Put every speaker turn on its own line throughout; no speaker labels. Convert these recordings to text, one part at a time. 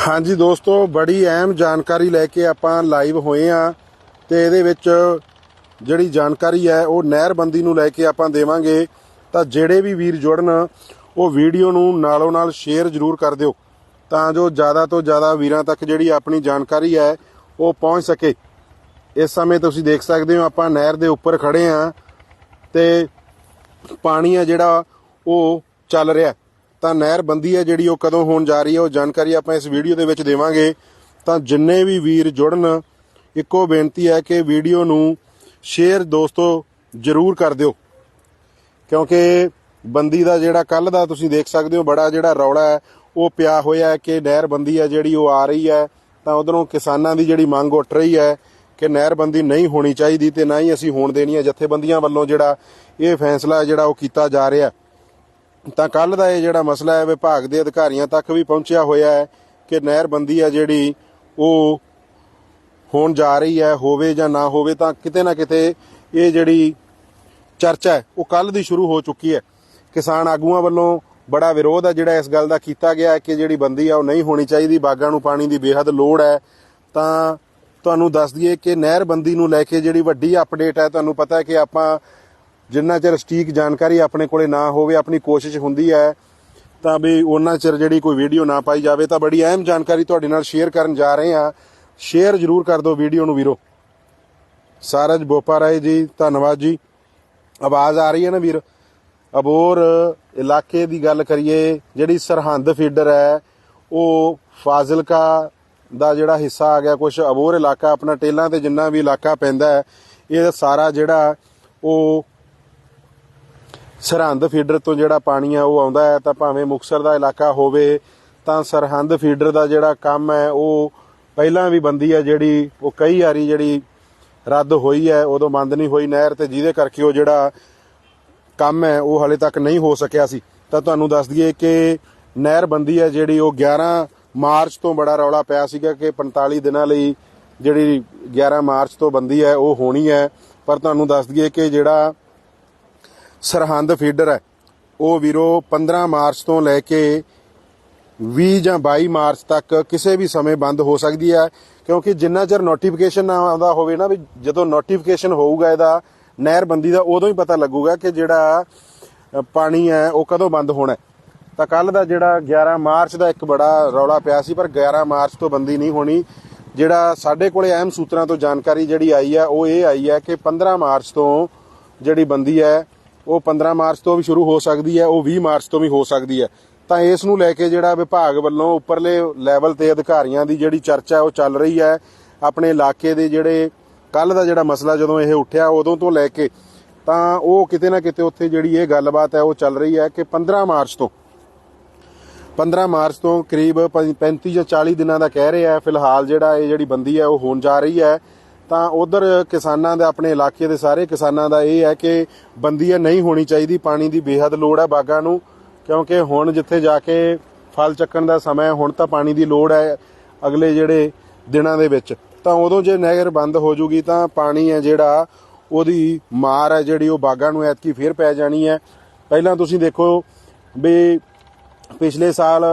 ਹਾਂਜੀ ਦੋਸਤੋ, ਬੜੀ ਅਹਿਮ ਜਾਣਕਾਰੀ ਲੈ ਕੇ ਆਪਾਂ ਲਾਈਵ ਹੋਏ ਆ ਤੇ ਇਹਦੇ ਵਿੱਚ ਜਿਹੜੀ ਜਾਣਕਾਰੀ ਹੈ, ਉਹ ਨਹਿਰਬੰਦੀ ਨੂੰ ਲੈ ਕੇ ਆਪਾਂ ਦੇਵਾਂਗੇ। ਤਾਂ ਜਿਹੜੇ ਵੀ ਵੀਰ ਜੁੜਨ, ਉਹ ਵੀਡੀਓ ਨੂੰ ਨਾਲੋਂ ਨਾਲ ਸ਼ੇਅਰ ਜ਼ਰੂਰ ਕਰ ਦਿਓ, ਤਾਂ ਜੋ ਜ਼ਿਆਦਾ ਤੋਂ ਜ਼ਿਆਦਾ ਵੀਰਾਂ ਤੱਕ ਜਿਹੜੀ ਆਪਣੀ ਜਾਣਕਾਰੀ ਹੈ, ਉਹ ਪਹੁੰਚ ਸਕੇ। ਇਸ ਸਮੇਂ ਤੁਸੀਂ ਦੇਖ ਸਕਦੇ ਹੋ, ਆਪਾਂ ਨਹਿਰ ਦੇ ਉੱਪਰ ਖੜੇ ਆ ਤੇ ਪਾਣੀ ਆ ਜਿਹੜਾ, ਉਹ ਚੱਲ ਰਿਹਾ। ਤਾਂ ਨਹਿਰ ਬੰਦੀ ਹੈ ਜਿਹੜੀ ਉਹ ਕਦੋਂ ਹੋਣ ਜਾ ਰਹੀ ਹੈ, ਉਹ ਜਾਣਕਾਰੀ ਆਪਾਂ ਇਸ ਵੀਡੀਓ ਦੇ ਵਿੱਚ ਦੇਵਾਂਗੇ। ਤਾਂ ਜਿੰਨੇ ਵੀ ਵੀਰ ਜੁੜਨ, ਇੱਕੋ ਬੇਨਤੀ ਹੈ ਕਿ ਵੀਡੀਓ ਨੂੰ ਸ਼ੇਅਰ ਦੋਸਤੋ ਜ਼ਰੂਰ ਕਰ ਦਿਓ। ਕਿਉਂਕਿ ਬੰਦੀ ਦਾ ਜਿਹੜਾ ਕੱਲ ਦਾ ਤੁਸੀਂ ਦੇਖ ਸਕਦੇ ਹੋ, ਬੜਾ ਜਿਹੜਾ ਰੌਲਾ ਹੈ, ਉਹ ਪਿਆ ਹੋਇਆ ਹੈ ਕਿ ਨਹਿਰ ਬੰਦੀ ਹੈ ਜਿਹੜੀ ਉਹ ਆ ਰਹੀ ਹੈ। ਤਾਂ ਉਧਰੋਂ ਕਿਸਾਨਾਂ ਦੀ ਜਿਹੜੀ ਮੰਗ ਉੱਠ ਰਹੀ ਹੈ ਕਿ ਨਹਿਰਬੰਦੀ ਨਹੀਂ ਹੋਣੀ ਚਾਹੀਦੀ ਤੇ ਨਾ ਹੀ ਅਸੀਂ ਹੋਣ ਦੇਣੀ ਹੈ। ਜਥੇਬੰਦੀਆਂ ਵੱਲੋਂ ਜਿਹੜਾ ਇਹ ਫੈਸਲਾ ਜਿਹੜਾ ਉਹ ਕੀਤਾ ਜਾ ਰਿਹਾ ਤਾਂ ਕੱਲ ਦਾ ਇਹ ਜਿਹੜਾ ਮਸਲਾ ਹੈ, ਵਿਭਾਗ ਦੇ ਅਧਿਕਾਰੀਆਂ ਤੱਕ ਵੀ ਪਹੁੰਚਿਆ ਹੋਇਆ ਹੈ ਕਿ ਨਹਿਰਬੰਦੀ ਹੈ ਜਿਹੜੀ ਉਹ ਹੋਣ ਜਾ ਰਹੀ ਹੈ, ਹੋਵੇ ਜਾਂ ਨਾ ਹੋਵੇ, ਤਾਂ ਕਿਤੇ ਨਾ ਕਿਤੇ ਇਹ ਜਿਹੜੀ ਚਰਚਾ ਹੈ, ਉਹ ਕੱਲ ਦੀ ਸ਼ੁਰੂ ਹੋ ਚੁੱਕੀ ਹੈ। ਕਿਸਾਨ ਆਗੂਆਂ ਵੱਲੋਂ ਬੜਾ ਵਿਰੋਧ ਹੈ ਜਿਹੜਾ ਇਸ ਗੱਲ ਦਾ ਕੀਤਾ ਗਿਆ ਹੈ ਕਿ ਜਿਹੜੀ ਬੰਦੀ ਆ ਉਹ ਨਹੀਂ ਹੋਣੀ ਚਾਹੀਦੀ, ਬਾਗਾਂ ਨੂੰ ਪਾਣੀ ਦੀ ਬੇਹੱਦ ਲੋੜ ਹੈ। ਤਾਂ ਤੁਹਾਨੂੰ ਦੱਸ ਦਈਏ ਕਿ ਨਹਿਰਬੰਦੀ ਨੂੰ ਲੈ ਕੇ ਜਿਹੜੀ ਵੱਡੀ ਅਪਡੇਟ ਹੈ, ਤੁਹਾਨੂੰ ਪਤਾ ਹੈ ਕਿ ਆਪਾਂ ਜਿੰਨਾ ਚਿਰ ਸਟੀਕ ਜਾਣਕਾਰੀ ਆਪਣੇ ਕੋਲੇ ਨਾ ਹੋਵੇ, ਆਪਣੀ ਕੋਸ਼ਿਸ਼ ਹੁੰਦੀ ਹੈ, ਤਾਂ ਵੀ ਉਹਨਾਂ ਚਿਰ ਜਿਹੜੀ ਕੋਈ ਵੀਡੀਓ ਨਾ ਪਾਈ ਜਾਵੇ, ਤਾਂ ਬੜੀ ਅਹਿਮ ਜਾਣਕਾਰੀ ਤੁਹਾਡੇ ਨਾਲ ਸ਼ੇਅਰ ਕਰਨ ਜਾ ਰਹੇ ਹਾਂ। ਸ਼ੇਅਰ ਜ਼ਰੂਰ ਕਰ ਦਿਓ ਵੀਡੀਓ ਨੂੰ ਵੀਰੋ। ਸਾਰਜ ਬੋਪਾ ਰਾਏ ਜੀ, ਧੰਨਵਾਦ ਜੀ। ਆਵਾਜ਼ ਆ ਰਹੀ ਹੈ ਨਾ ਵੀਰ? ਅਬੋਰ ਇਲਾਕੇ ਦੀ ਗੱਲ ਕਰੀਏ, ਜਿਹੜੀ ਸਰਹੰਦ ਫੀਡਰ ਹੈ, ਉਹ ਫਾਜ਼ਿਲਕਾ ਦਾ ਜਿਹੜਾ ਹਿੱਸਾ ਆ ਗਿਆ। ਕੁਝ ਅਬੋਰ ਇਲਾਕਾ, ਆਪਣਾ ਟੇਲਾਂ ਤੇ ਜਿੰਨਾ ਵੀ ਇਲਾਕਾ ਪੈਂਦਾ ਹੈ, ਇਹ ਸਾਰਾ ਜਿਹੜਾ ਉਹ ਸਰਹੰਦ ਫੀਡਰ ਤੋਂ ਜਿਹੜਾ ਪਾਣੀ ਆ ਉਹ ਆਉਂਦਾ ਹੈ, ਤਾਂ ਭਾਵੇਂ ਮੁਕਸਰ ਦਾ ਇਲਾਕਾ ਹੋਵੇ, ਤਾਂ ਸਰਹੰਦ ਫੀਡਰ ਦਾ ਜਿਹੜਾ ਕੰਮ ਹੈ, ਉਹ ਪਹਿਲਾਂ ਵੀ ਬੰਦੀ ਹੈ ਜਿਹੜੀ, ਉਹ ਕਈ ਵਾਰੀ ਜਿਹੜੀ ਰੱਦ ਹੋਈ ਹੈ, ਉਦੋਂ ਬੰਦ ਨਹੀਂ ਹੋਈ ਨਹਿਰ ਤੇ ਜਿਹਦੇ ਕਰਕੇ ਉਹ ਜਿਹੜਾ ਕੰਮ ਹੈ, ਉਹ ਹਲੇ ਤੱਕ ਨਹੀਂ ਹੋ ਸਕਿਆ ਸੀ। ਤਾਂ ਤੁਹਾਨੂੰ ਦੱਸ ਦਈਏ ਕਿ ਨਹਿਰ ਬੰਦੀ ਹੈ ਜਿਹੜੀ, ਉਹ 11 ਮਾਰਚ ਤੋਂ ਬੜਾ ਰੌਲਾ ਪਿਆ ਸੀਗਾ ਕਿ 45 ਦਿਨਾਂ ਲਈ ਜਿਹੜੀ 11 ਮਾਰਚ ਤੋਂ ਬੰਦੀ ਹੈ, ਉਹ ਹੋਣੀ ਹੈ। ਪਰ ਤੁਹਾਨੂੰ ਦੱਸ ਦਈਏ ਕਿ ਜਿਹੜਾ ਸਰਹੰਦ ਫੀਡਰ ਹੈ। ਉਹ ਵੀਰੋ 15 ਮਾਰਚ ਤੋਂ ਲੈ ਕੇ 20 ਜਾਂ 22 ਮਾਰਚ ਤੱਕ ਕਿਸੇ ਵੀ ਸਮੇਂ ਬੰਦ ਹੋ ਸਕਦੀ ਹੈ, ਕਿਉਂਕਿ ਜਿੰਨਾ ਚਿਰ ਨੋਟੀਫਿਕੇਸ਼ਨ ਨਾ ਆਉਂਦਾ ਹੋਵੇ ਨਾ ਵੀ ਜਦੋਂ ਨੋਟੀਫਿਕੇਸ਼ਨ ਹੋਊਗਾ ਇਹਦਾ, ਨਹਿਰਬੰਦੀ ਦਾ ਉਦੋਂ ਹੀ ਪਤਾ ਲੱਗੂਗਾ ਕਿ ਜਿਹੜਾ ਪਾਣੀ ਹੈ ਉਹ ਕਦੋਂ ਬੰਦ ਹੋਣਾ ਤਾਂ ਕੱਲ ਦਾ ਜਿਹੜਾ 11 ਮਾਰਚ ਦਾ ਇੱਕ ਬੜਾ ਰੌਲਾ ਪਿਆ ਸੀ, ਪਰ 11 ਮਾਰਚ ਤੋਂ ਬੰਦੀ ਨਹੀਂ ਹੋਣੀ। ਜਿਹੜਾ ਸਾਡੇ ਕੋਲੇ ਅਹਿਮ ਸੂਤਰਾਂ ਤੋਂ ਜਾਣਕਾਰੀ ਜਿਹੜੀ ਆਈ ਹੈ, ਉਹ ਇਹ ਆਈ ਹੈ ਕਿ 15 ਮਾਰਚ ਤੋਂ ਜਿਹੜੀ ਬੰਦੀ ਹੈ ਉਹ 15 ਮਾਰਚ ਤੋਂ ਵੀ ਸ਼ੁਰੂ ਹੋ ਸਕਦੀ ਹੈ, ਉਹ 20 ਮਾਰਚ ਤੋਂ ਵੀ ਹੋ ਸਕਦੀ ਹੈ। ਤਾਂ ਇਸ ਨੂੰ ਲੈ ਕੇ ਜਿਹੜਾ ਵਿਭਾਗ ਵੱਲੋਂ ਉੱਪਰਲੇ ਲੈਵਲ ਤੇ ਅਧਿਕਾਰੀਆਂ ਦੀ ਜਿਹੜੀ ਚਰਚਾ ਉਹ ਚੱਲ ਰਹੀ ਹੈ। ਆਪਣੇ ਇਲਾਕੇ ਦੇ ਜਿਹੜੇ ਕੱਲ ਦਾ ਜਿਹੜਾ ਮਸਲਾ ਜਦੋਂ ਇਹ ਉੱਠਿਆ, ਉਦੋਂ ਤੋਂ ਲੈ ਕੇ ਤਾਂ ਉਹ ਕਿਤੇ ਨਾ ਕਿਤੇ ਉੱਥੇ ਜਿਹੜੀ ਇਹ ਗੱਲਬਾਤ ਹੈ, ਉਹ ਚੱਲ ਰਹੀ ਹੈ ਕਿ 15 ਮਾਰਚ ਤੋਂ 15 ਮਾਰਚ ਤੋਂ ਕਰੀਬ 35 ਜਾਂ 40 ਦਿਨਾਂ ਦਾ ਕਹਿ ਰਿਹਾ ਹੈ। ਫਿਲਹਾਲ ਜਿਹੜਾ ਇਹ ਜਿਹੜੀ ਬੰਦੀ ਹੈ, ਉਹ ਹੋਣ ਜਾ ਰਹੀ ਹੈ। ਤਾਂ ਉਧਰ ਕਿਸਾਨਾਂ ਦੇ ਆਪਣੇ ਇਲਾਕੇ ਦੇ ਸਾਰੇ ਕਿਸਾਨਾਂ ਦਾ ਇਹ ਹੈ ਕਿ ਬੰਦੀ ਹੈ ਨਹੀਂ ਹੋਣੀ ਚਾਹੀਦੀ, ਪਾਣੀ ਦੀ ਬੇਹੱਦ ਲੋੜ ਹੈ ਬਾਗਾਂ ਨੂੰ, ਕਿਉਂਕਿ ਹੁਣ ਜਿੱਥੇ ਜਾ ਕੇ ਫਲ ਚੱਕਣ ਦਾ ਸਮਾਂ ਹੁਣ ਤਾਂ ਪਾਣੀ ਦੀ ਲੋੜ ਹੈ ਅਗਲੇ ਜਿਹੜੇ ਦਿਨਾਂ ਦੇ ਵਿੱਚ। ਤਾਂ ਉਦੋਂ ਜੇ ਨਹਿਰ ਬੰਦ ਹੋ ਜੂਗੀ ਤਾਂ ਪਾਣੀ ਹੈ ਜਿਹੜਾ, ਉਹਦੀ ਮਾਰ ਹੈ ਜਿਹੜੀ ਉਹ ਬਾਗਾਂ ਨੂੰ ਐਤਕੀ ਫੇਰ ਪੈ ਜਾਣੀ ਹੈ। ਪਹਿਲਾਂ ਤੁਸੀਂ ਦੇਖੋ ਵੀ ਪਿਛਲੇ ਸਾਲ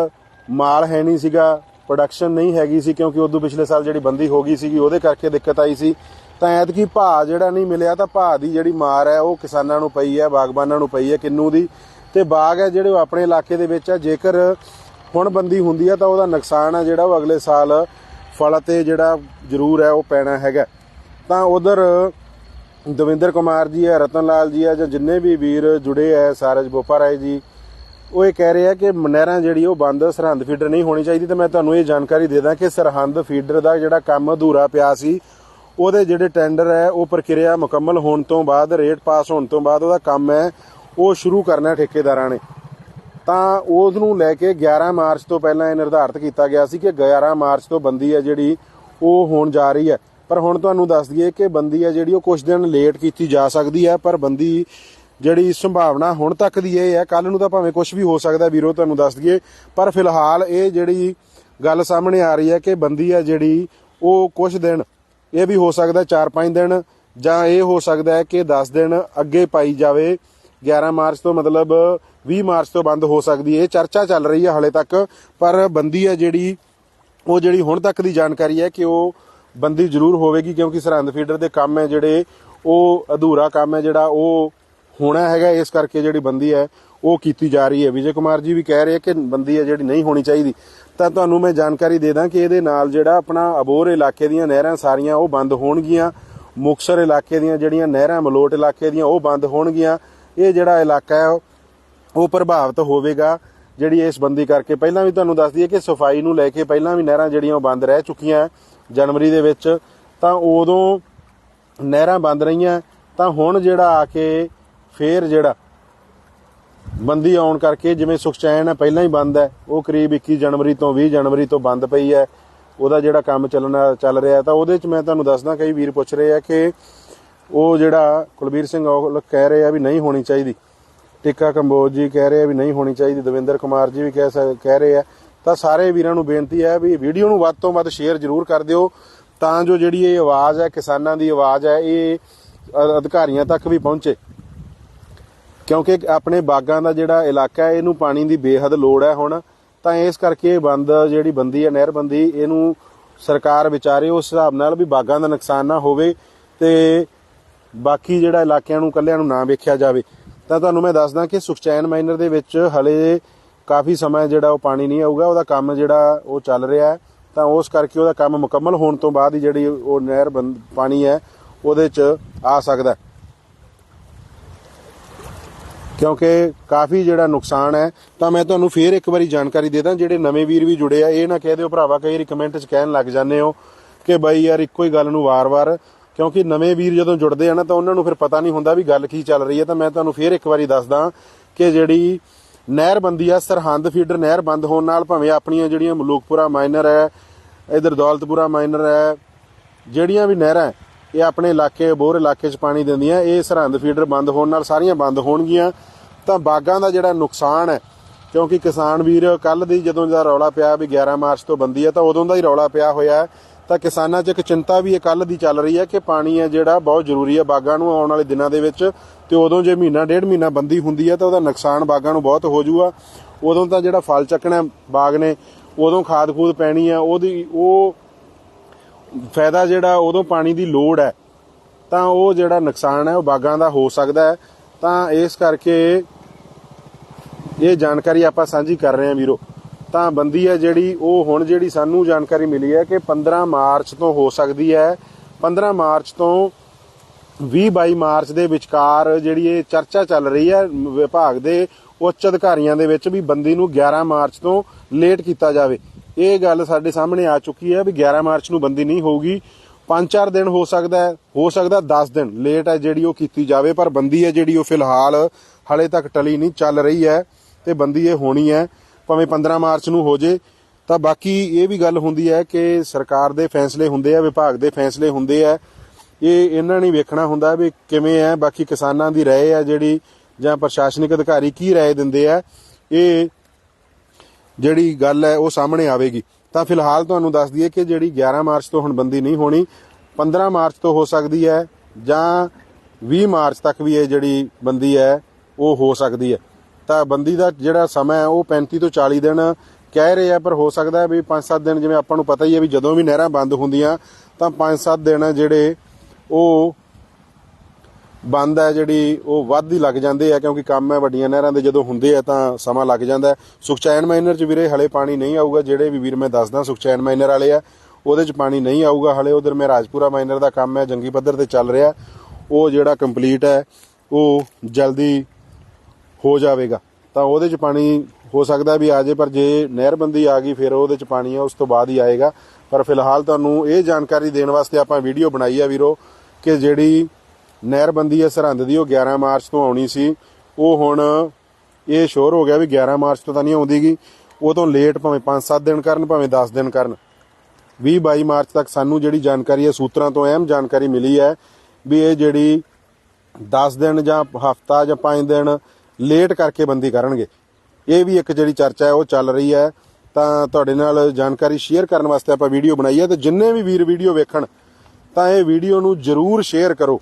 ਮਾਲ ਹੈ ਨਹੀਂ ਸੀਗਾ ਪ੍ਰੋਡਕਸ਼ਨ ਨਹੀਂ ਹੈਗੀ ਸੀ ਕਿਉਂਕਿ ਉਦੋਂ ਪਿਛਲੇ ਸਾਲ ਜਿਹੜੀ ਬੰਦੀ ਹੋ ਗਈ ਸੀਗੀ, ਉਹਦੇ ਕਰਕੇ ਦਿੱਕਤ ਆਈ ਸੀ। ਤਾਂ ਐਤਕੀ ਭਾਅ ਜਿਹੜਾ ਨਹੀਂ ਮਿਲਿਆ, ਤਾਂ ਭਾਅ ਦੀ ਜਿਹੜੀ ਮਾਰ ਹੈ, ਉਹ ਕਿਸਾਨਾਂ ਨੂੰ ਪਈ ਹੈ, ਬਾਗਬਾਨਾਂ ਨੂੰ ਪਈ ਹੈ ਕਿੰਨੂ ਦੀ। ਤੇ ਬਾਗ ਹੈ ਜਿਹੜੇ ਉਹ ਆਪਣੇ ਇਲਾਕੇ ਦੇ ਵਿੱਚ ਹੈ। ਜੇਕਰ ਹੁਣ ਬੰਦੀ ਹੁੰਦੀ ਹੈ, ਤਾਂ ਉਹਦਾ ਨੁਕਸਾਨ ਹੈ ਜਿਹੜਾ ਉਹ ਅਗਲੇ ਸਾਲ ਫਲ ਤੇ ਜਿਹੜਾ ਜ਼ਰੂਰ ਹੈ, ਉਹ ਪੈਣਾ ਹੈਗਾ। ਤਾਂ ਉਧਰ ਦਵਿੰਦਰ ਕੁਮਾਰ ਜੀ ਹੈ, ਰਤਨ ਲਾਲ ਜੀ ਹੈ, ਜਾਂ ਜਿੰਨੇ ਵੀ ਵੀਰ ਜੁੜੇ ਹੈ, ਸਾਰਜ ਬੋਪਾ ਰਾਏ ਜੀ ਉਹ ਇਹ ਕਹਿ ਰਿਹਾ ਕਿ ਨਹਿਰਾਂ ਜਿਹੜੀ ਉਹ ਬੰਦ, ਸਰਹੰਦ ਫੀਡਰ ਨਹੀਂ ਹੋਣੀ ਚਾਹੀਦੀ ਤੇ ਮੈਂ ਤੁਹਾਨੂੰ ਇਹ ਜਾਣਕਾਰੀ ਦੇ ਦਾਂ ਕਿ ਸਰਹੰਦ ਫੀਡਰ ਦਾ ਜਿਹੜਾ ਕੰਮ ਅਧੂਰਾ ਪਿਆ ਸੀ, ਉਹਦੇ ਜਿਹੜੇ ਟੈਂਡਰ ਹੈ, ਉਹ ਪ੍ਰਕਿਰਿਆ ਮੁਕੰਮਲ ਹੋਣ ਤੋਂ ਬਾਅਦ ਰੇਟ ਪਾਸ ਹੋਣ ਤੋਂ ਬਾਅਦ ਉਹਦਾ ਕੰਮ ਹੈ, ਉਹ ਸ਼ੁਰੂ ਕਰਨਾ ਠੇਕੇਦਾਰਾਂ ਨੇ। ਤਾਂ ਉਸ ਨੂੰ ਲੈ ਕੇ 11 ਮਾਰਚ ਤੋਂ ਪਹਿਲਾਂ ਇਹ ਨਿਰਧਾਰਤ ਕੀਤਾ ਗਿਆ ਸੀ ਕਿ 11 ਮਾਰਚ ਤੋਂ ਬੰਦੀ ਹੈ ਜਿਹੜੀ ਉਹ ਹੋਣ ਜਾ ਰਹੀ ਹੈ। ਪਰ ਹੁਣ ਤੁਹਾਨੂੰ ਦੱਸ ਦਈਏ ਕਿ ਬੰਦੀ ਹੈ ਜਿਹੜੀ ਉਹ ਕੁਝ ਦਿਨ ਲੇਟ ਕੀਤੀ ਜਾ ਸਕਦੀ ਹੈ, ਪਰ ਬੰਦੀ ਜਿਹੜੀ ਸੰਭਾਵਨਾ ਹੁਣ ਤੱਕ ਦੀ ਇਹ ਹੈ ਕੱਲ ਨੂੰ ਤਾਂ ਭਾਵੇਂ ਕੁਝ ਵੀ ਹੋ ਸਕਦਾ ਵੀਰੋ, ਤੁਹਾਨੂੰ ਦੱਸ ਦਈਏ, ਪਰ ਫਿਲਹਾਲ ਇਹ ਜਿਹੜੀ ਗੱਲ ਸਾਹਮਣੇ ਆ ਰਹੀ ਹੈ ਕਿ ਬੰਦੀ ਹੈ ਜਿਹੜੀ, ਉਹ ਕੁਝ ਦਿਨ, ਇਹ ਵੀ ਹੋ ਸਕਦਾ 4-5 ਦਿਨ, ਜਾਂ ਇਹ ਹੋ ਸਕਦਾ ਹੈ ਕਿ 10 ਦਿਨ ਅੱਗੇ ਪਾਈ ਜਾਵੇ। 11 ਮਾਰਚ ਤੋਂ ਮਤਲਬ 20 ਮਾਰਚ ਤੋਂ ਬੰਦ ਹੋ ਸਕਦੀ ਹੈ। ਇਹ ਚਰਚਾ ਚੱਲ ਰਹੀ ਹੈ ਹਲੇ ਤੱਕ, ਪਰ ਬੰਦੀ ਹੈ ਜਿਹੜੀ, ਉਹ ਜਿਹੜੀ ਹੁਣ ਤੱਕ ਦੀ ਜਾਣਕਾਰੀ ਹੈ ਕਿ ਉਹ ਬੰਦੀ ਜ਼ਰੂਰ ਹੋਵੇਗੀ, ਕਿਉਂਕਿ ਸਰਹੰਦ ਫੀਡਰ ਦੇ ਕੰਮ ਹੈ ਜਿਹੜੇ, ਉਹ ਅਧੂਰਾ ਕੰਮ ਹੈ ਜਿਹੜਾ, ਉਹ ਹੋਣਾ ਹੈਗਾ, ਇਸ ਕਰਕੇ ਜਿਹੜੀ ਬੰਦੀ ਹੈ, ਉਹ ਕੀਤੀ ਜਾ ਰਹੀ ਹੈ। ਵਿਜੇ ਕੁਮਾਰ ਜੀ ਵੀ ਕਹਿ ਰਹੇ ਕਿ ਬੰਦੀ ਹੈ ਜਿਹੜੀ ਨਹੀਂ ਹੋਣੀ ਚਾਹੀਦੀ। ਤਾਂ ਤੁਹਾਨੂੰ ਮੈਂ ਜਾਣਕਾਰੀ ਦੇ ਦਾਂ ਕਿ ਇਹਦੇ ਨਾਲ ਜਿਹੜਾ ਆਪਣਾ ਅਬੋਰ ਇਲਾਕੇ ਦੀਆਂ ਨਹਿਰਾਂ ਸਾਰੀਆਂ ਉਹ ਬੰਦ ਹੋਣਗੀਆਂ। ਮੁਕਸਰ ਇਲਾਕੇ ਦੀਆਂ ਜਿਹੜੀਆਂ ਨਹਿਰਾਂ, ਮਲੋਟ ਇਲਾਕੇ ਦੀਆਂ ਉਹ ਬੰਦ ਹੋਣਗੀਆਂ। ਇਹ ਜਿਹੜਾ ਇਲਾਕਾ ਹੈ, ਉਹ ਪ੍ਰਭਾਵਿਤ ਹੋਵੇਗਾ। ਜਿਹੜੀ ਇਸ ਬੰਦੀ ਕਰਕੇ ਪਹਿਲਾਂ ਵੀ ਤੁਹਾਨੂੰ ਦੱਸ ਦਈਏ ਕਿ ਸਫ਼ਾਈ ਨੂੰ ਲੈ ਕੇ ਪਹਿਲਾਂ ਵੀ ਨਹਿਰਾਂ ਜਿਹੜੀਆਂ ਉਹ ਬੰਦ ਰਹਿ ਚੁੱਕੀਆਂ ਜਨਵਰੀ ਦੇ ਵਿੱਚ। ਤਾਂ ਉਦੋਂ ਨਹਿਰਾਂ ਬੰਦ ਰਹੀਆਂ। ਤਾਂ ਹੁਣ ਜਿਹੜਾ ਆ ਕੇ ਫੇਰ ਜਿਹੜਾ ਬੰਦੀ ਆਉਣ ਕਰਕੇ ਜਿਵੇਂ ਸੁਖਚੈਨ ਹੈ ਪਹਿਲਾਂ ਹੀ ਬੰਦ ਹੈ, ਉਹ ਕਰੀਬ 21 ਜਨਵਰੀ ਤੋਂ 20 ਜਨਵਰੀ ਤੋਂ ਬੰਦ ਪਈ ਹੈ। ਉਹਦਾ ਜਿਹੜਾ ਕੰਮ ਚੱਲਣਾ ਚੱਲ ਰਿਹਾ ਤਾਂ ਉਹਦੇ 'ਚ ਮੈਂ ਤੁਹਾਨੂੰ ਦੱਸਦਾ, ਕਈ ਵੀਰ ਪੁੱਛ ਰਹੇ ਆ ਕਿ ਉਹ ਜਿਹੜਾ ਕੁਲਬੀਰ ਸਿੰਘ ਔਲਖ ਕਹਿ ਰਹੇ ਆ ਵੀ ਨਹੀਂ ਹੋਣੀ ਚਾਹੀਦੀ। ਟਿੱਕਾ ਕੰਬੋਜ ਜੀ ਕਹਿ ਰਹੇ ਆ ਵੀ ਨਹੀਂ ਹੋਣੀ ਚਾਹੀਦੀ। ਦਵਿੰਦਰ ਕੁਮਾਰ ਜੀ ਵੀ ਕਹਿ ਸਕ- ਕਹਿ ਰਹੇ ਆ। ਤਾਂ ਸਾਰੇ ਵੀਰਾਂ ਨੂੰ ਬੇਨਤੀ ਹੈ ਵੀ ਵੀਡੀਓ ਨੂੰ ਵੱਧ ਤੋਂ ਵੱਧ ਸ਼ੇਅਰ ਜ਼ਰੂਰ ਕਰ ਦਿਓ। ਤਾਂ ਜੋ ਜਿਹੜੀ ਇਹ ਆਵਾਜ਼ ਹੈ, ਕਿਸਾਨਾਂ ਦੀ ਆਵਾਜ਼ ਹੈ, ਇਹ ਅਧਿਕਾਰੀਆਂ ਤੱਕ ਵੀ ਪਹੁੰਚੇ। ਕਿਉਂਕਿ ਆਪਣੇ ਬਾਗਾਂ ਦਾ ਜਿਹੜਾ ਇਲਾਕਾ ਹੈ, ਇਹਨੂੰ ਪਾਣੀ ਦੀ ਬੇਹੱਦ ਲੋੜ ਹੈ ਹੁਣ। ਤਾਂ ਇਸ ਕਰਕੇ ਇਹ ਬੰਦ ਜਿਹੜੀ ਬੰਦੀ ਹੈ ਨਹਿਰਬੰਦੀ ਇਹਨੂੰ ਸਰਕਾਰ ਵਿਚਾਰੇ ਉਸ ਹਿਸਾਬ ਨਾਲ ਵੀ ਬਾਗਾਂ ਦਾ ਨੁਕਸਾਨ ਨਾ ਹੋਵੇ ਤੇ ਬਾਕੀ ਜਿਹੜਾ ਇਲਾਕਿਆਂ ਨੂੰ ਕੱਲਿਆਂ ਨੂੰ ਨਾ ਵੇਖਿਆ ਜਾਵੇ। ਤਾਂ ਤੁਹਾਨੂੰ ਮੈਂ ਦੱਸਦਾ ਕਿ ਸੁਖਚੈਨ ਮਾਈਨਰ ਦੇ ਵਿੱਚ ਹਲੇ ਕਾਫੀ ਸਮਾਂ ਜਿਹੜਾ ਉਹ ਪਾਣੀ ਨਹੀਂ ਆਊਗਾ, ਉਹਦਾ ਕੰਮ ਜਿਹੜਾ ਉਹ ਚੱਲ ਰਿਹਾ ਹੈ। ਤਾਂ ਉਸ ਕਰਕੇ ਉਹਦਾ ਕੰਮ ਮੁਕੰਮਲ ਹੋਣ ਤੋਂ ਬਾਅਦ ਹੀ ਜਿਹੜੀ ਉਹ ਨਹਿਰ ਬੰਦ, ਪਾਣੀ ਹੈ, ਉਹਦੇ 'ਚ ਆ ਸਕਦਾ ਕਿਉਂਕਿ ਕਾਫੀ ਜਿਹੜਾ ਨੁਕਸਾਨ ਹੈ, ਤਾਂ ਮੈਂ ਤੁਹਾਨੂੰ ਫੇਰ ਇੱਕ ਵਾਰੀ ਜਾਣਕਾਰੀ ਦੇ ਦਾਂ, ਜਿਹੜੇ ਨਵੇਂ ਵੀਰ ਵੀ ਜੁੜੇ ਆ, ਇਹ ਨਾ ਕਹਿ ਦਿਓ ਭਰਾਵਾ, ਕਈ ਵਾਰੀ ਕਮੈਂਟ 'ਚ ਕਹਿਣ ਲੱਗ ਜਾਂਦੇ ਹੋ ਕਿ ਬਾਈ ਯਾਰ ਇੱਕੋ ਹੀ ਗੱਲ ਨੂੰ ਵਾਰ-ਵਾਰ, ਕਿਉਂਕਿ ਨਵੇਂ ਵੀਰ ਜਦੋਂ ਜੁੜਦੇ ਆ ਨਾ, ਤਾਂ ਉਹਨਾਂ ਨੂੰ ਫਿਰ ਪਤਾ ਨਹੀਂ ਹੁੰਦਾ ਵੀ ਗੱਲ ਕੀ ਚੱਲ ਰਹੀ ਹੈ। ਤਾਂ ਮੈਂ ਤੁਹਾਨੂੰ ਫੇਰ ਇੱਕ ਵਾਰੀ ਦੱਸਦਾ ਕਿ ਜਿਹੜੀ ਨਹਿਰਬੰਦੀ ਆ, ਸਰਹੰਦ ਫੀਡਰ ਨਹਿਰ ਬੰਦ ਹੋਣ ਨਾਲ ਭਾਵੇਂ ਆਪਣੀਆਂ ਜਿਹੜੀਆਂ ਮਲੂਕਪੁਰਾ ਮਾਈਨਰ ਹੈ, ਇਧਰ ਦੌਲਤਪੁਰਾ ਮਾਈਨਰ ਹੈ, ਜਿਹੜੀਆਂ ਵੀ ਨਹਿਰਾਂ ਇਹ ਆਪਣੇ ਇਲਾਕੇ ਬੋਰ ਇਲਾਕੇ 'ਚ ਪਾਣੀ ਦਿੰਦੀਆਂ। ਇਹ ਸਰਹੰਦ ਫੀਡਰ ਬੰਦ ਹੋਣ ਨਾਲ ਸਾਰੀਆਂ ਬੰਦ ਹੋਣਗੀਆਂ। ਤਾਂ ਬਾਗਾਂ ਦਾ ਜਿਹੜਾ ਨੁਕਸਾਨ ਹੈ, ਕਿਉਂਕਿ ਕਿਸਾਨ ਵੀਰ ਕੱਲ ਦੀ ਜਦੋਂ ਦਾ ਰੌਲਾ ਪਿਆ ਵੀ 11 ਮਾਰਚ ਤੋਂ ਬੰਦੀ ਹੈ, ਤਾਂ ਉਦੋਂ ਦਾ ਹੀ ਰੌਲਾ ਪਿਆ ਹੋਇਆ ਹੈ। ਤਾਂ ਕਿਸਾਨਾਂ 'ਚ ਇੱਕ ਚਿੰਤਾ ਵੀ ਇਹ ਕੱਲ ਦੀ ਚੱਲ ਰਹੀ ਹੈ ਕਿ ਪਾਣੀ ਹੈ ਜਿਹੜਾ ਬਹੁਤ ਜ਼ਰੂਰੀ ਹੈ ਬਾਗਾਂ ਨੂੰ ਆਉਣ ਵਾਲੇ ਦਿਨਾਂ ਦੇ ਵਿੱਚ। ਤੇ ਉਦੋਂ ਜੇ ਮਹੀਨਾ, ਡੇਢ ਮਹੀਨਾ ਬੰਦੀ ਹੁੰਦੀ ਹੈ, ਤਾਂ ਉਹਦਾ ਨੁਕਸਾਨ ਬਾਗਾਂ ਨੂੰ ਬਹੁਤ ਹੋ ਜਾਊਗਾ। ਉਦੋਂ ਤਾਂ ਜਿਹੜਾ ਫਲ ਚੱਕਣਾ ਬਾਗ ਨੇ, ਉਦੋਂ ਖਾਦ ਖੂਦ ਪੈਣੀ ਹੈ, ਉਹਦੀ, ਉਹ ਫਾਇਦਾ ਜਿਹੜਾ, ਉਦੋਂ ਪਾਣੀ ਦੀ ਲੋੜ ਹੈ। ਤਾਂ ਉਹ ਜਿਹੜਾ ਨੁਕਸਾਨ ਹੈ, ਉਹ ਬਾਗਾਂ ਦਾ ਹੋ ਸਕਦਾ ਹੈ। ਤਾਂ ਇਸ ਕਰਕੇ ਇਹ ਜਾਣਕਾਰੀ ਆਪਾਂ ਸਾਂਝੀ ਕਰ ਰਹੇ ਹਾਂ ਵੀਰੋ। ਤਾਂ ਬੰਦੀ ਹੈ ਜਿਹੜੀ, ਉਹ ਹੁਣ ਜਿਹੜੀ ਸਾਨੂੰ ਜਾਣਕਾਰੀ ਮਿਲੀ ਹੈ ਕਿ 15 ਮਾਰਚ ਤੋਂ ਹੋ ਸਕਦੀ ਹੈ। 15 ਮਾਰਚ ਤੋਂ 20 22 ਮਾਰਚ ਦੇ ਵਿਚਕਾਰ ਜਿਹੜੀ ਇਹ ਚਰਚਾ ਚੱਲ ਰਹੀ ਹੈ, ਵਿਭਾਗ ਦੇ ਉੱਚ ਅਧਿਕਾਰੀਆਂ ਦੇ ਵਿੱਚ ਵੀ ਬੰਦੀ ਨੂੰ 11 ਮਾਰਚ ਤੋਂ ਲੇਟ ਕੀਤਾ ਜਾਵੇ। ਇਹ ਗੱਲ ਸਾਡੇ ਸਾਹਮਣੇ ਆ ਚੁੱਕੀ ਹੈ ਵੀ 11 ਮਾਰਚ ਨੂੰ ਬੰਦੀ ਨਹੀਂ ਹੋਊਗੀ। 5-4 ਦਿਨ ਹੋ ਸਕਦਾ ਹੈ, ਹੋ ਸਕਦਾ 10 ਦਿਨ। ਲੇਟ ਹੈ ਜਿਹੜੀ ਉਹ ਕੀਤੀ ਜਾਵੇ, ਪਰ ਬੰਦੀ ਹੈ ਜਿਹੜੀ ਉਹ ਫਿਲਹਾਲ ਹਲੇ ਤੱਕ ਟਲੀ ਨਹੀਂ, ਚੱਲ ਰਹੀ ਹੈ ਤੇ ਬੰਦੀ ਇਹ ਹੋਣੀ ਹੈ, ਭਾਵੇਂ 15 ਮਾਰਚ ਨੂੰ ਹੋ ਜੇ। ਤਾਂ ਬਾਕੀ ਇਹ ਵੀ ਗੱਲ ਹੁੰਦੀ ਹੈ ਕਿ ਸਰਕਾਰ ਦੇ ਫੈਸਲੇ ਹੁੰਦੇ ਆ, ਵਿਭਾਗ ਦੇ ਫੈਸਲੇ ਹੁੰਦੇ ਆ। ਇਹ ਇਹਨਾਂ ਨੇ ਵੇਖਣਾ ਹੁੰਦਾ ਵੀ ਕਿਵੇਂ ਹੈ, ਬਾਕੀ ਕਿਸਾਨਾਂ ਦੀ ਰਾਏ ਆ ਜਿਹੜੀ ਜਾਂ ਪ੍ਰਸ਼ਾਸਨਿਕ ਅਧਿਕਾਰੀ ਕੀ ਰਾਏ ਦਿੰਦੇ ਆ। ਇਹ ਜਿਹੜੀ ਗੱਲ ਹੈ ਉਹ ਸਾਹਮਣੇ ਆਵੇਗੀ। ਤਾਂ ਫਿਲਹਾਲ ਤੁਹਾਨੂੰ ਦੱਸ ਦਈਏ ਕਿ ਜਿਹੜੀ 11 ਮਾਰਚ ਤੋਂ ਹੁਣ ਬੰਦੀ ਨਹੀਂ ਹੋਣੀ 15 ਮਾਰਚ ਤੋਂ ਹੋ ਸਕਦੀ ਹੈ ਜਾਂ 20 ਮਾਰਚ ਤੱਕ ਵੀ ਇਹ ਜਿਹੜੀ ਬੰਦੀ ਹੈ ਉਹ ਹੋ ਸਕਦੀ ਹੈ। ਤਾਂ ਬੰਦੀ ਦਾ ਜਿਹੜਾ ਸਮਾਂ ਹੈ ਉਹ 35 ਤੋਂ 40 ਦਿਨ ਕਹਿ ਰਹੇ ਆ, ਪਰ ਹੋ ਸਕਦਾ ਹੈ ਵੀ 5-7 ਦਿਨ ਜਿਵੇਂ ਆਪਾਂ ਨੂੰ ਪਤਾ ਹੀ ਹੈ ਵੀ ਜਦੋਂ ਵੀ ਨਹਿਰਾਂ ਬੰਦ ਹੁੰਦੀਆਂ ਤਾਂ 5-7 ਦਿਨ ਜਿਹੜੇ ਉਹ ਬੰਦ ਹੈ ਜਿਹੜੀ, ਉਹ ਵੱਧ ਹੀ ਲੱਗ ਜਾਂਦੇ ਆ ਕਿਉਂਕਿ ਕੰਮ ਹੈ ਵੱਡੀਆਂ ਨਹਿਰਾਂ ਦੇ, ਜਦੋਂ ਹੁੰਦੇ ਆ ਤਾਂ ਸਮਾਂ ਲੱਗ ਜਾਂਦਾ ਸੁਖਚੈਨ ਮਾਈਨਰ 'ਚ ਵੀਰੇ ਹਲੇ ਪਾਣੀ ਨਹੀਂ ਆਊਗਾ, ਜਿਹੜੇ ਵੀ ਵੀਰ ਮੈਂ ਦੱਸਦਾ, ਸੁਖਚੈਨ ਮਾਈਨਰ ਵਾਲੇ ਆ, ਉਹਦੇ 'ਚ ਪਾਣੀ ਨਹੀਂ ਆਊਗਾ। ਹਲੇ ਉਧਰ ਮੈਂ ਰਾਜਪੁਰਾ ਮਾਈਨਰ ਦਾ ਕੰਮ ਹੈ, ਜੰਗੀ ਪੱਧਰ ਤੇ ਚੱਲ ਰਿਹਾ। ਉਹ ਜਿਹੜਾ ਕੰਪਲੀਟ ਹੈ, ਉਹ ਜਲਦੀ ਹੋ ਜਾਵੇਗਾ। ਤਾਂ ਉਹਦੇ 'ਚ ਪਾਣੀ ਹੋ ਸਕਦਾ ਵੀ ਆ ਜੇ, ਪਰ ਜੇ ਨਹਿਰਬੰਦੀ ਆ ਗਈ, ਫਿਰ ਉਹਦੇ 'ਚ ਪਾਣੀ ਆ, ਉਸ ਤੋਂ ਬਾਅਦ ਹੀ ਆਏਗਾ। ਪਰ ਫਿਲਹਾਲ ਤੁਹਾਨੂੰ ਇਹ ਜਾਣਕਾਰੀ ਦੇਣ ਵਾਸਤੇ ਆਪਾਂ ਵੀਡੀਓ ਬਣਾਈ ਆ ਵੀਰੋ, ਕਿ ਜਿਹੜੀ ਨਹਿਰਬੰਦੀ ਹੈ ਸਰਹੰਦ ਦੀ, ਉਹ 11 ਮਾਰਚ ਤੋਂ ਆਉਣੀ ਸੀ। ਉਹ ਹੁਣ ਇਹ ਸ਼ੋਰ ਹੋ ਗਿਆ ਵੀ 11 ਮਾਰਚ ਤੋਂ ਤਾਂ ਨਹੀਂ ਆਉਂਦੀਗੀ ਉਹ ਤੋਂ ਲੇਟ ਭਾਵੇਂ 5-7 ਦਿਨ ਕਰਨ, ਭਾਵੇਂ 10 ਦਿਨ ਕਰਨ। 20-22 ਮਾਰਚ ਤੱਕ ਸਾਨੂੰ ਜਿਹੜੀ ਜਾਣਕਾਰੀ ਹੈ, ਸੂਤਰਾਂ ਤੋਂ ਅਹਿਮ ਜਾਣਕਾਰੀ ਮਿਲੀ ਹੈ ਵੀ ਇਹ ਜਿਹੜੀ 10 ਦਿਨ ਜਾਂ ਹਫਤਾ ਜਾਂ 5 ਦਿਨ ਲੇਟ ਕਰਕੇ ਬੰਦੀ ਕਰਨਗੇ। ਇਹ ਵੀ ਇੱਕ ਜਿਹੜੀ ਚਰਚਾ ਹੈ, ਉਹ ਚੱਲ ਰਹੀ ਹੈ। ਤਾਂ ਤੁਹਾਡੇ ਨਾਲ ਜਾਣਕਾਰੀ ਸ਼ੇਅਰ ਕਰਨ ਵਾਸਤੇ ਆਪਾਂ ਵੀਡੀਓ ਬਣਾਈ ਹੈ ਤੇ ਜਿੰਨੇ ਵੀ ਵੀਰ ਵੀਡੀਓ ਵੇਖਣ, ਤਾਂ ਇਹ ਵੀਡੀਓ ਨੂੰ ਜਰੂਰ ਸ਼ੇਅਰ ਕਰੋ।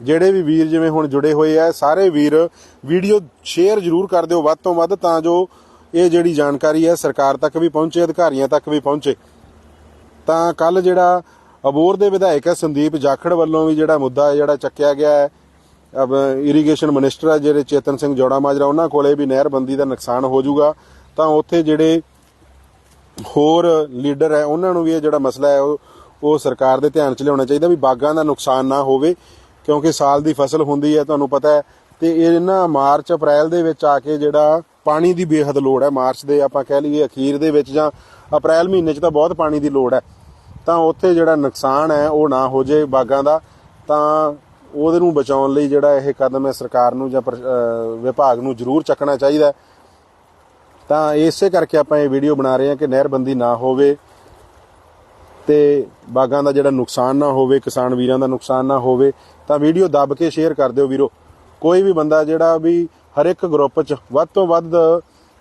ਜਿਹੜੇ ਵੀ ਵੀਰ ਜਿਵੇਂ ਹੁਣ ਜੁੜੇ ਹੋਏ ਆ, ਸਾਰੇ ਵੀਰ ਵੀਡੀਓ ਸ਼ੇਅਰ ਜਰੂਰ ਕਰ ਦਿਓ ਵੱਧ ਤੋਂ ਵੱਧ ਤਾਂ ਜੋ ਇਹ ਜਿਹੜੀ ਜਾਣਕਾਰੀ ਹੈ ਸਰਕਾਰ ਤੱਕ ਵੀ ਪਹੁੰਚੇ, ਅਧਿਕਾਰੀਆਂ ਤੱਕ ਵੀ ਪਹੁੰਚੇ। ਤਾਂ ਕੱਲ ਜਿਹੜਾ ਅਬੋਰ ਦੇ ਵਿਧਾਇਕ ਹੈ ਸੰਦੀਪ ਜਾਖੜ ਵੱਲੋਂ ਵੀ ਜਿਹੜਾ ਮੁੱਦਾ ਜਿਹੜਾ ਚੱਕਿਆ ਗਿਆ ਹੈ, ਅਬ ਇਰੀਗੇਸ਼ਨ ਮਿਨਿਸਟਰ ਹੈ ਜਿਹੜੇ ਚੇਤਨ ਸਿੰਘ ਜੋੜਾ ਮਾਜਰਾ, ਉਹਨਾਂ ਕੋਲੇ ਵੀ ਨਹਿਰਬੰਦੀ ਦਾ ਨੁਕਸਾਨ ਹੋ ਜਾਊਗਾ। ਤਾਂ ਉੱਥੇ ਜਿਹੜੇ ਹੋਰ ਲੀਡਰ ਹੈ, ਉਹਨਾਂ ਨੂੰ ਵੀ ਇਹ ਜਿਹੜਾ ਮਸਲਾ ਹੈ ਉਹ ਸਰਕਾਰ ਦੇ ਧਿਆਨ 'ਚ ਲਿਆਉਣਾ ਚਾਹੀਦਾ ਵੀ ਬਾਗਾਂ ਦਾ ਨੁਕਸਾਨ ਨਾ ਹੋਵੇ। ਕਿਉਂਕਿ ਸਾਲ ਦੀ ਫਸਲ ਹੁੰਦੀ ਹੈ, ਤੁਹਾਨੂੰ ਪਤਾ ਹੈ। ਤੇ ਇਹ ਨਾ ਮਾਰਚ, ਅਪ੍ਰੈਲ ਦੇ ਵਿੱਚ ਆ ਕੇ ਜਿਹੜਾ ਪਾਣੀ ਦੀ ਬੇਹੱਦ ਲੋੜ ਹੈ। ਮਾਰਚ ਦੇ ਆਪਾਂ ਕਹਿ ਲਈਏ ਅਖੀਰ ਦੇ ਵਿੱਚ ਜਾਂ ਅਪ੍ਰੈਲ ਮਹੀਨੇ 'ਚ ਤਾਂ ਬਹੁਤ ਪਾਣੀ ਦੀ ਲੋੜ ਹੈ। ਤਾਂ ਉੱਥੇ ਜਿਹੜਾ ਨੁਕਸਾਨ ਹੈ, ਉਹ ਨਾ ਹੋ ਜੇ ਬਾਗਾਂ ਦਾ, ਤਾਂ ਉਹਦੇ ਨੂੰ ਬਚਾਉਣ ਲਈ ਜਿਹੜਾ ਇਹ ਕਦਮ ਹੈ, ਸਰਕਾਰ ਨੂੰ ਜਾਂ ਵਿਭਾਗ ਨੂੰ ਜ਼ਰੂਰ ਚੱਕਣਾ ਚਾਹੀਦਾ ਤਾਂ ਇਸੇ ਕਰਕੇ ਆਪਾਂ ਇਹ ਵੀਡੀਓ ਬਣਾ ਰਹੇ ਹਾਂ ਕਿ ਨਹਿਰਬੰਦੀ ਨਾ ਹੋਵੇ। ਤੇ ਬਾਗਾਂ ਦਾ ਜਿਹੜਾ ਨੁਕਸਾਨ ਨਾ ਹੋਵੇ, ਕਿਸਾਨ ਵੀਰਾਂ ਦਾ ਨੁਕਸਾਨ ਨਾ ਹੋਵੇ, ਤਾਂ ਵੀਡੀਓ ਦੱਬ ਕੇ ਸ਼ੇਅਰ ਕਰ ਦਿਓ ਵੀਰੋ। ਕੋਈ ਵੀ ਬੰਦਾ ਜਿਹੜਾ ਵੀ ਹਰ ਇੱਕ ਗਰੁੱਪ 'ਚ ਵੱਧ ਤੋਂ ਵੱਧ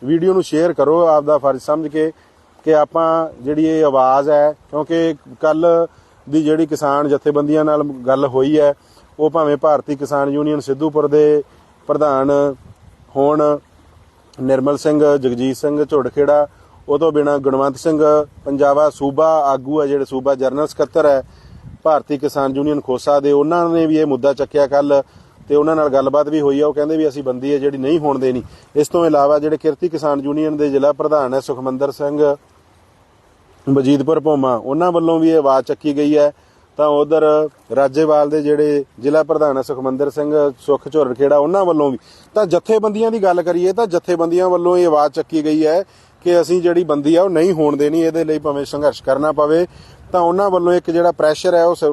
ਵੀਡੀਓ ਨੂੰ ਸ਼ੇਅਰ ਕਰੋ ਆਪਦਾ ਫਰਜ਼ ਸਮਝ ਕੇ ਕਿ ਆਪਾਂ ਜਿਹੜੀ ਇਹ ਆਵਾਜ਼ ਹੈ, ਕਿਉਂਕਿ ਕੱਲ ਦੀ ਜਿਹੜੀ ਕਿਸਾਨ ਜਥੇਬੰਦੀਆਂ ਨਾਲ ਗੱਲ ਹੋਈ ਹੈ, ਉਹ ਭਾਵੇਂ ਭਾਰਤੀ ਕਿਸਾਨ ਯੂਨੀਅਨ ਸਿੱਧੂਪੁਰ ਦੇ ਪ੍ਰਧਾਨ ਹੋਣ, ਨਿਰਮਲ ਸਿੰਘ, ਜਗਜੀਤ ਸਿੰਘ ਝੁੜਖੇੜਾ ਉਹ ਤੋਂ ਬਿਨਾ ਗੁਣਵੰਤ ਸਿੰਘ, ਪੰਜਾਬਾ ਸੂਬਾ, ਆਗੂ ਹੈ ਜਿਹੜੇ ਸੂਬਾ ਜਨਰਲ ਸਕੱਤਰ ਹੈ, ਭਾਰਤੀ ਕਿਸਾਨ ਯੂਨੀਅਨ ਖੋਸਾ ਦੇ, ਉਹਨਾਂ ਨੇ ਵੀ ਇਹ ਮੁੱਦਾ ਚੱਕਿਆ ਕੱਲ ਤੇ ਉਹਨਾਂ ਨਾਲ ਗੱਲਬਾਤ ਵੀ ਹੋਈ ਆ, ਉਹ ਕਹਿੰਦੇ ਵੀ ਅਸੀਂ ਬੰਦੀ ਹੈ ਜਿਹੜੀ ਨਹੀਂ ਹੋਣ ਦੇਣੀ। ਇਸ ਤੋਂ ਇਲਾਵਾ ਜਿਹੜੇ ਕਿਰਤੀ ਕਿਸਾਨ ਯੂਨੀਅਨ ਦੇ ਜ਼ਿਲ੍ਹਾ ਪ੍ਰਧਾਨ ਹੈ, ਸੁਖਮੰਦਰ ਸਿੰਘ ਬਜੀਦਪੁਰ ਭੋਮਾ, ਉਹਨਾਂ ਵੱਲੋਂ ਵੀ ਇਹ ਆਵਾਜ਼ ਚੱਕੀ ਗਈ ਹੈ। ਤਾਂ ਉਧਰ ਰਾਜੇਵਾਲ ਦੇ ਜਿਹੜੇ ਜ਼ਿਲ੍ਹਾ ਪ੍ਰਧਾਨ ਹੈ, ਸੁਖਮੰਦਰ ਸਿੰਘ, ਸੁਖ ਝੁਰਖੇੜਾ ਉਹਨਾਂ ਵੱਲੋਂ ਵੀ। ਤਾਂ ਜਥੇਬੰਦੀਆਂ ਦੀ ਗੱਲ ਕਰੀਏ ਤਾਂ ਜਥੇਬੰਦੀਆਂ ਵੱਲੋਂ ਇਹ ਆਵਾਜ਼ ਚੱਕੀ ਗਈ ਹੈ ਕਿ ਅਸੀਂ ਜਿਹੜੀ ਬੰਦੀ ਆ ਉਹ ਨਹੀਂ ਹੋਣ ਦੇਣੀ, ਇਹਦੇ ਲਈ ਭਾਵੇਂ ਸੰਘਰਸ਼ ਕਰਨਾ ਪਵੇ, ਤਾਂ ਉਹਨਾਂ ਵੱਲੋਂ ਇੱਕ ਜਿਹੜਾ ਪ੍ਰੈਸ਼ਰ ਹੈ, ਉਹ ਸ-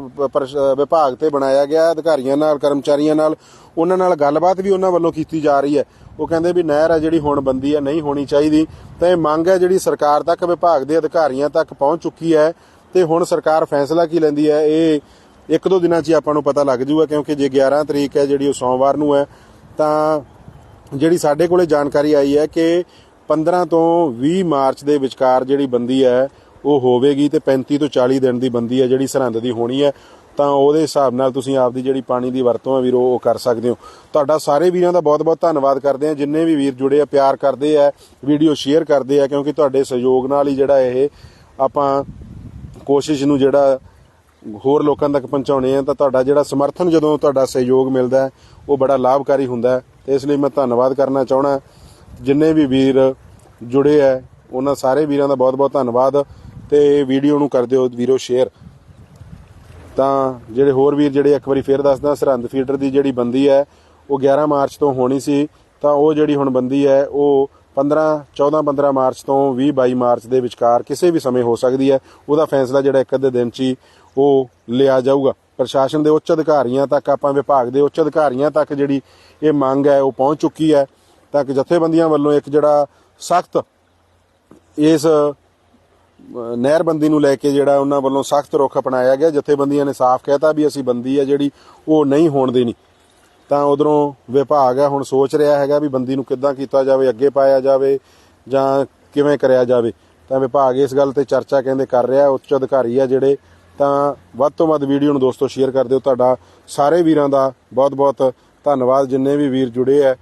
ਵਿਭਾਗ ਤੇ ਬਣਾਇਆ ਗਿਆ, ਅਧਿਕਾਰੀਆਂ ਨਾਲ, ਕਰਮਚਾਰੀਆਂ ਨਾਲ, ਉਹਨਾਂ ਨਾਲ ਗੱਲਬਾਤ ਵੀ ਉਹਨਾਂ ਵੱਲੋਂ ਕੀਤੀ ਜਾ ਰਹੀ ਹੈ। ਉਹ ਕਹਿੰਦੇ ਵੀ ਨਹਿਰ ਹੈ ਜਿਹੜੀ ਹੁਣ ਬੰਦੀ ਹੈ ਨਹੀਂ ਹੋਣੀ ਚਾਹੀਦੀ। ਤਾਂ ਇਹ ਮੰਗ ਹੈ ਜਿਹੜੀ ਸਰਕਾਰ ਤੱਕ, ਵਿਭਾਗ ਦੇ ਅਧਿਕਾਰੀਆਂ ਤੱਕ ਪਹੁੰਚ ਚੁੱਕੀ ਹੈ ਤੇ ਹੁਣ ਸਰਕਾਰ ਫੈਸਲਾ ਕੀ ਲੈਂਦੀ ਹੈ, ਇਹ ਇੱਕ ਦੋ ਦਿਨਾਂ 'ਚ ਹੀ ਆਪਾਂ ਨੂੰ ਪਤਾ ਲੱਗ ਜੂਗਾ, ਕਿਉਂਕਿ ਜੇ 11 ਤਰੀਕ ਹੈ, ਜਿਹੜੀ ਉਹ ਸੋਮਵਾਰ ਨੂੰ ਹੈ, ਤਾਂ ਜਿਹੜੀ ਸਾਡੇ ਕੋਲੇ ਜਾਣਕਾਰੀ ਆਈ ਹੈ ਕਿ 15 ਤੋਂ 20 ਮਾਰਚ ਦੇ ਵਿਚਕਾਰ ਜਿਹੜੀ ਬੰਦੀ ਹੈ, ਉਹ ਹੋਵੇਗੀ ਤੇ 35 ਤੋਂ 40 ਦਿਨ ਦੀ ਬੰਦੀ ਹੈ ਜਿਹੜੀ ਸਰਹੰਦ ਦੀ ਹੋਣੀ ਹੈ। ਤਾਂ ਉਹਦੇ ਹਿਸਾਬ ਨਾਲ ਤੁਸੀਂ ਆਪਦੀ ਜਿਹੜੀ ਪਾਣੀ ਦੀ ਵਰਤੋਂ ਹੈ ਵੀਰੋ, ਉਹ ਕਰ ਸਕਦੇ ਹੋ। ਤੁਹਾਡਾ ਸਾਰੇ ਵੀਰਾਂ ਦਾ ਬਹੁਤ-ਬਹੁਤ ਧੰਨਵਾਦ ਕਰਦੇ ਆ ਜਿੰਨੇ ਵੀ ਵੀਰ ਜੁੜੇ ਆ, ਪਿਆਰ ਕਰਦੇ ਆ, ਵੀਡੀਓ ਸ਼ੇਅਰ ਕਰਦੇ ਆ, ਕਿਉਂਕਿ ਤੁਹਾਡੇ ਸਹਿਯੋਗ ਨਾਲ ਹੀ ਜਿਹੜਾ ਇਹ ਆਪਾਂ ਕੋਸ਼ਿਸ਼ ਨੂੰ ਜਿਹੜਾ ਹੋਰ ਲੋਕਾਂ ਤੱਕ ਪਹੁੰਚਾਉਣੇ ਆ, ਤਾਂ ਤੁਹਾਡਾ ਜਿਹੜਾ ਸਮਰਥਨ ਜਦੋਂ ਤੁਹਾਡਾ ਸਹਿਯੋਗ ਮਿਲਦਾ ਉਹ ਬੜਾ ਲਾਭਕਾਰੀ ਹੁੰਦਾ ਤੇ ਇਸ ਲਈ ਮੈਂ ਧੰਨਵਾਦ ਕਰਨਾ ਚਾਹਣਾ ਜਿੰਨੇ ਵੀ ਵੀਰ ਜੁੜੇ ਆ ਉਹਨਾਂ ਸਾਰੇ ਵੀਰਾਂ ਦਾ ਬਹੁਤ-ਬਹੁਤ ਧੰਨਵਾਦ ਤੇ ਵੀਡੀਓ ਨੂੰ ਕਰ ਦਿਓ ਵੀਰੋ ਸ਼ੇਅਰ। ਤਾਂ ਜਿਹੜੇ ਹੋਰ ਵੀਰ ਜਿਹੜੇ ਇੱਕ ਵਾਰੀ ਫੇਰ ਦੱਸਦਾ, ਸਰਹੰਦ ਫੀਡਰ ਦੀ ਜਿਹੜੀ ਬੰਦੀ ਹੈ ਉਹ 11 ਮਾਰਚ ਤੋਂ ਹੋਣੀ ਸੀ, ਤਾਂ ਉਹ ਜਿਹੜੀ ਹੁਣ ਬੰਦੀ ਹੈ ਉਹ 15 14 15 ਮਾਰਚ ਤੋਂ 20 22 ਮਾਰਚ ਦੇ ਵਿਚਕਾਰ ਕਿਸੇ ਵੀ ਸਮੇਂ ਹੋ ਸਕਦੀ ਹੈ ਉਹਦਾ ਫੈਸਲਾ ਜਿਹੜਾ ਇੱਕ ਅੱਧੇ ਦਿਨ 'ਚ ਹੀ ਉਹ ਲਿਆ ਜਾਊਗਾ। ਪ੍ਰਸ਼ਾਸਨ ਦੇ ਉੱਚ ਅਧਿਕਾਰੀਆਂ ਤੱਕ, ਆਪਾਂ ਵਿਭਾਗ ਦੇ ਉੱਚ ਅਧਿਕਾਰੀਆਂ ਤੱਕ ਜਿਹੜੀ ਇਹ ਮੰਗ ਹੈ ਉਹ ਪਹੁੰਚ ਚੁੱਕੀ ਹੈ ਤਾਂ ਕਿ ਜਥੇਬੰਦੀਆਂ ਵੱਲੋਂ ਇੱਕ ਜਿਹੜਾ ਸਖਤ ਇਸ ਨਹਿਰਬੰਦੀ ਨੂੰ ਲੈ ਕੇ ਜਿਹੜਾ ਉਹਨਾਂ ਵੱਲੋਂ ਸਖਤ ਰੁਖ ਅਪਣਾਇਆ ਗਿਆ। ਜਥੇਬੰਦੀਆਂ ਨੇ ਸਾਫ਼ ਕਹਿਤਾ ਵੀ ਅਸੀਂ ਬੰਦੀ ਹੈ ਜਿਹੜੀ ਉਹ ਨਹੀਂ ਹੋਣ ਦੇਣੀ। ਤਾਂ ਉਧਰੋਂ ਵਿਭਾਗ ਹੈ ਹੁਣ ਸੋਚ ਰਿਹਾ ਹੈਗਾ ਵੀ ਬੰਦੀ ਨੂੰ ਕਿੱਦਾਂ ਕੀਤਾ ਜਾਵੇ, ਅੱਗੇ ਪਾਇਆ ਜਾਵੇ ਜਾਂ ਕਿਵੇਂ ਕਰਿਆ ਜਾਵੇ। ਤਾਂ ਵਿਭਾਗ ਇਸ ਗੱਲ ਤੇ ਚਰਚਾ ਕਹਿੰਦੇ ਕਰ ਰਿਹਾ, ਉੱਚ ਅਧਿਕਾਰੀ ਆ ਜਿਹੜੇ। ਤਾਂ ਵੱਧ ਤੋਂ ਵੱਧ ਵੀਡੀਓ ਨੂੰ ਦੋਸਤੋ ਸ਼ੇਅਰ ਕਰ ਦਿਓ। ਤੁਹਾਡਾ ਸਾਰੇ ਵੀਰਾਂ ਦਾ ਬਹੁਤ ਬਹੁਤ ਧੰਨਵਾਦ। ਜਿੰਨੇ ਵੀ ਵੀਰ ਜੁੜੇ ਆ